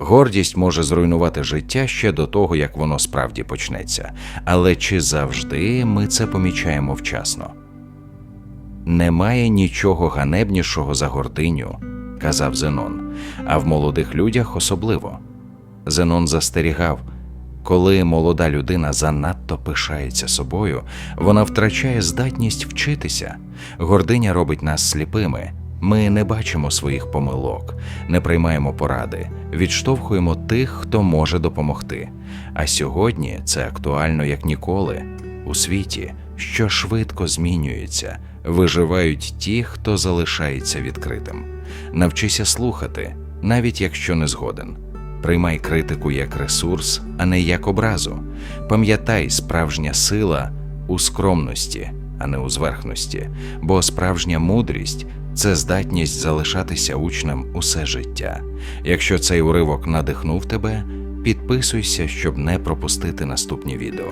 Гордість може зруйнувати життя ще до того, як воно справді почнеться. Але чи завжди ми це помічаємо вчасно? Немає нічого ганебнішого за гординю, казав Зенон, а в молодих людях особливо. Зенон застерігав, коли молода людина занадто пишається собою, вона втрачає здатність вчитися. Гординя робить нас сліпими. Ми не бачимо своїх помилок, не приймаємо поради, відштовхуємо тих, хто може допомогти. А сьогодні це актуально як ніколи. У світі, що швидко змінюється, виживають ті, хто залишається відкритим. Навчися слухати, навіть якщо не згоден. Приймай критику як ресурс, а не як образу. Пам'ятай, справжня сила у скромності, а не у зверхності, бо справжня мудрість це здатність залишатися учнем усе життя. Якщо цей уривок надихнув тебе, підписуйся, щоб не пропустити наступні відео.